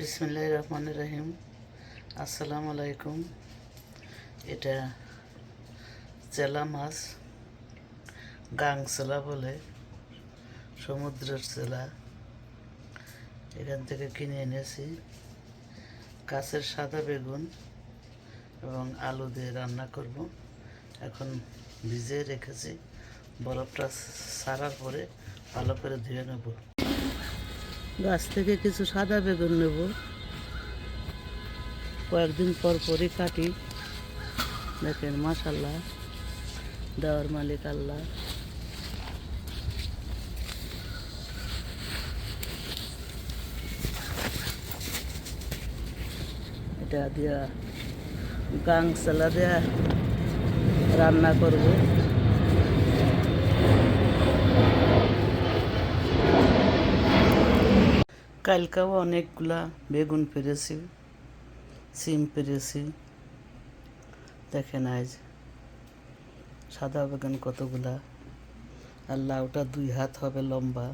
বিসমিল্লাহ রহমান রহিম। আসসালামু আলাইকুম এটা চেলা মাছ গাংচেলা বলে, সমুদ্রের চেলা। এখান থেকে কিনে এনেছি। কাছের সাদা বেগুন এবং আলু দিয়ে রান্না করব। এখন ভিজিয়ে রেখেছি। বরফটা সারার পরে ভালো করে ধুয়ে নেব। গাছ থেকে কিছু সাদা বেগুন নেব। কয়েকদিন পর পরই কাটি। দেখেন মাসাল্লাহ দেওয়ার মালিক আল্লাহ। এটা দিয়া গাং সালা দেয়া রান্না করব। কালকেও অনেকগুলা বেগুন পেরেছি, সিম পেরেছি। দেখেন আজ সাদা বেগুন কতগুলা। আর লাউটা দুই হাত হবে লম্বা।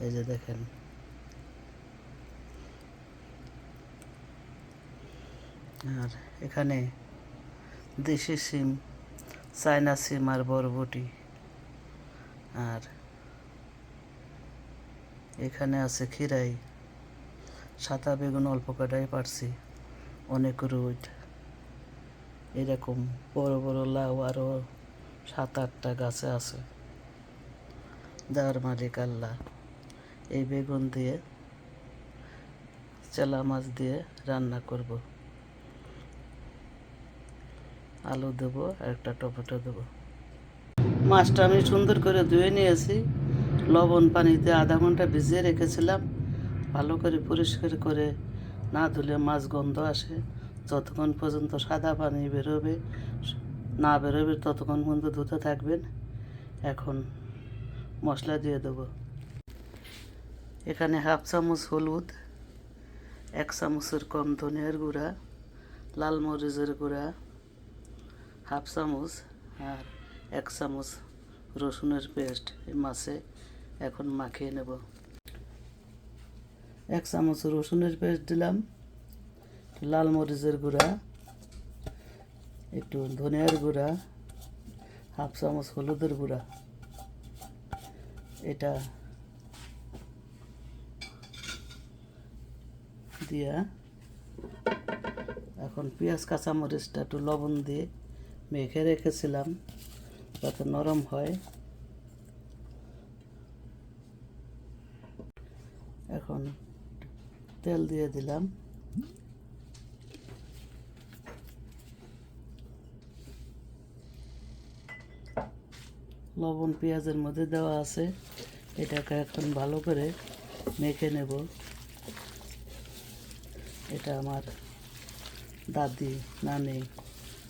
এই যে দেখেন। আর এখানে দেশি সিম, চায়না সিম আর বরবটি। আর এখানে আছে খিরাই সাদা বেগুন অল্প কটাই পারছি। অনেক রুট এরকম বড় বড় লাউ আরও সাত আটটা গাছে আছে। দেওয়ার মালিক আল্লাহ। এই বেগুন দিয়ে, চেলা মাছ দিয়ে রান্না করব। আলু দেবো, একটা টমেটো দেবো। মাছটা আমি সুন্দর করে ধুয়ে নিয়েছি। লবণ পানিতে আধা ঘণ্টা ভিজিয়ে রেখেছিলাম। ভালো করে পরিষ্কার করে না ধুলে মাছ গন্ধ আসে। যতক্ষণ পর্যন্ত সাদা পানি বেরোবে, না বেরোবে ততক্ষণ পর্যন্ত ধুতে থাকবেন। এখন মশলা দিয়ে দেবো। এখানে হাফ চামচ হলুদ, এক চামচের কম ধনিয়ার গুঁড়া, লাল মরিচের গুঁড়া, হাফ চামচ আর এক চামচ রসুনের পেস্ট এই মাছে এখন মাখিয়ে নেব। এক চামচ রসুনের পেস্ট দিলাম লাল মরিচের গুঁড়া, একটু ধনিয়ার গুঁড়া, হাফ চামচ হলুদের গুঁড়া। এটা দিয়া এখন পেঁয়াজ, কাঁচামরিচটা একটু লবণ দিয়ে মেখে রেখেছিলাম, যাতে নরম হয়। এখন তেল দিয়ে দিলাম। লবণ, পেঁয়াজের মধ্যে দেওয়া আছে। এটাকে এখন ভালো করে মেখে নেব। এটা আমার দাদি, নানি,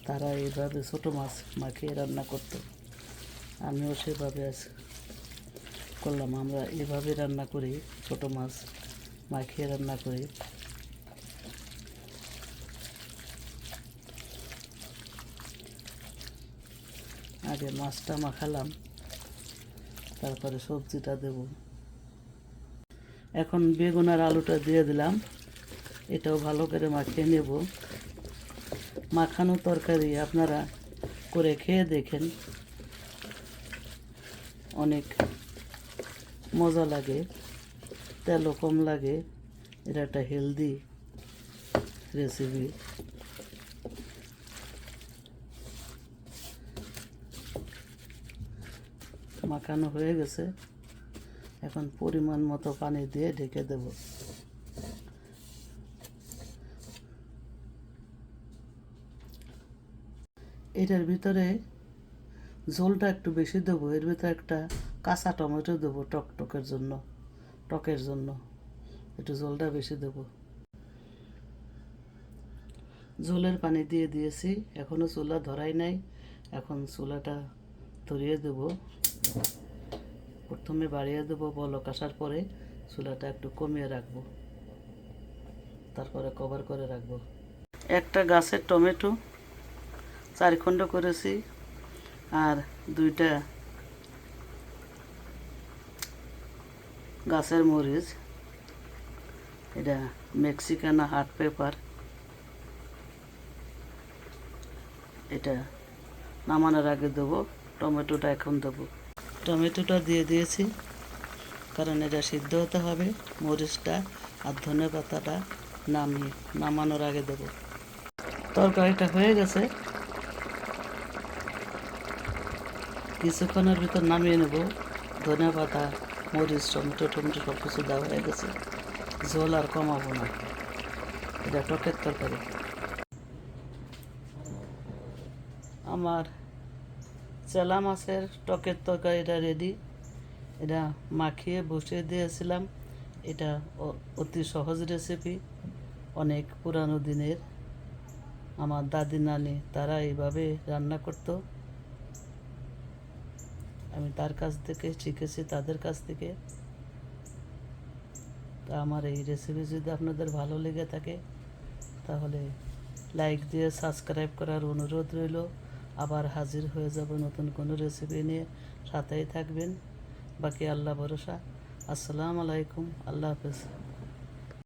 তারা এইভাবে ছোটো মাছ মাখিয়ে রান্না করতো। আমিও সেভাবে আজ করলাম, আমরা এভাবে রান্না করি, ছোট মাছ মাখিয়ে রান্না করি। আগে মাছটা মাখালাম, তারপরে সবজিটা দেব। এখন বেগুন আর আলুটা দিয়ে দিলাম, এটাও ভালো করে মাখিয়ে নেব। মাখানো তরকারি আপনারা করে খেয়ে দেখেন, অনেক মজা লাগে, তেলও কম লাগে, এটা একটা হেলদি রেসিপি মাখানো হয়ে গেছে, এখন পরিমাণ মতো পানি দিয়ে ঢেকে দেব। এটার ভিতরে ঝোলটা একটু বেশি দেবো, এর ভিতরে একটা কাঁচা টমেটো দেবো টক টকের জন্য টকের জন্য। একটু জলটা বেশি দেবো। ঝোলের পানি দিয়ে দিয়েছি এখনও চুলা ধরাই নাই। এখন চুলাটা ধরিয়ে দেব। প্রথমে বাড়িয়ে দেবো বলক আসার পরে চুলাটা একটু কমিয়ে রাখব। তারপরে কভার করে রাখব। একটা গাছের টমেটো চার খণ্ড করেছি, আর দুইটা গাছের মরিচ, এটা মেক্সিকানা হার্ট পেপার এটা নামানোর আগে দেবো, টমেটোটা এখন দেবো। টমেটোটা দিয়ে দিয়েছি, কারণ এটা সিদ্ধ হতে হবে, মরিচটা আর ধনে পাতাটা নামিয়ে, নামানোর আগে দেবো। তরকারিটা হয়ে গেছে। কিছুক্ষণের ভিতর নামিয়ে নেব, ধনে পাতা মরিচ টমেটো টমেটো সব কিছু দেওয়া হয়ে গেছে। ঝোল আর কমাবো না। এটা টকের তরকারি। আমার চেলা মাছের টকের তরকারিটা রেডি এটা মাখিয়ে বসিয়ে দিয়েছিলাম। এটা অতি সহজ রেসিপি অনেক পুরানো দিনের। আমার দাদি নানি তারা এইভাবে রান্না করতো। আমি তার কাছ থেকে শিখেছি, তাদের কাছ থেকে। তা আমার এই রেসিপি যদি আপনাদের ভালো লেগে থাকে, তাহলে লাইক দিয়ে সাবস্ক্রাইব করার অনুরোধ রইল। আবার হাজির হয়ে যাব নতুন কোনো রেসিপি নিয়ে। সাথেই থাকবেন। বাকি আল্লাহ ভরসা। আসসালামু আলাইকুম। আল্লাহ হাফেজ।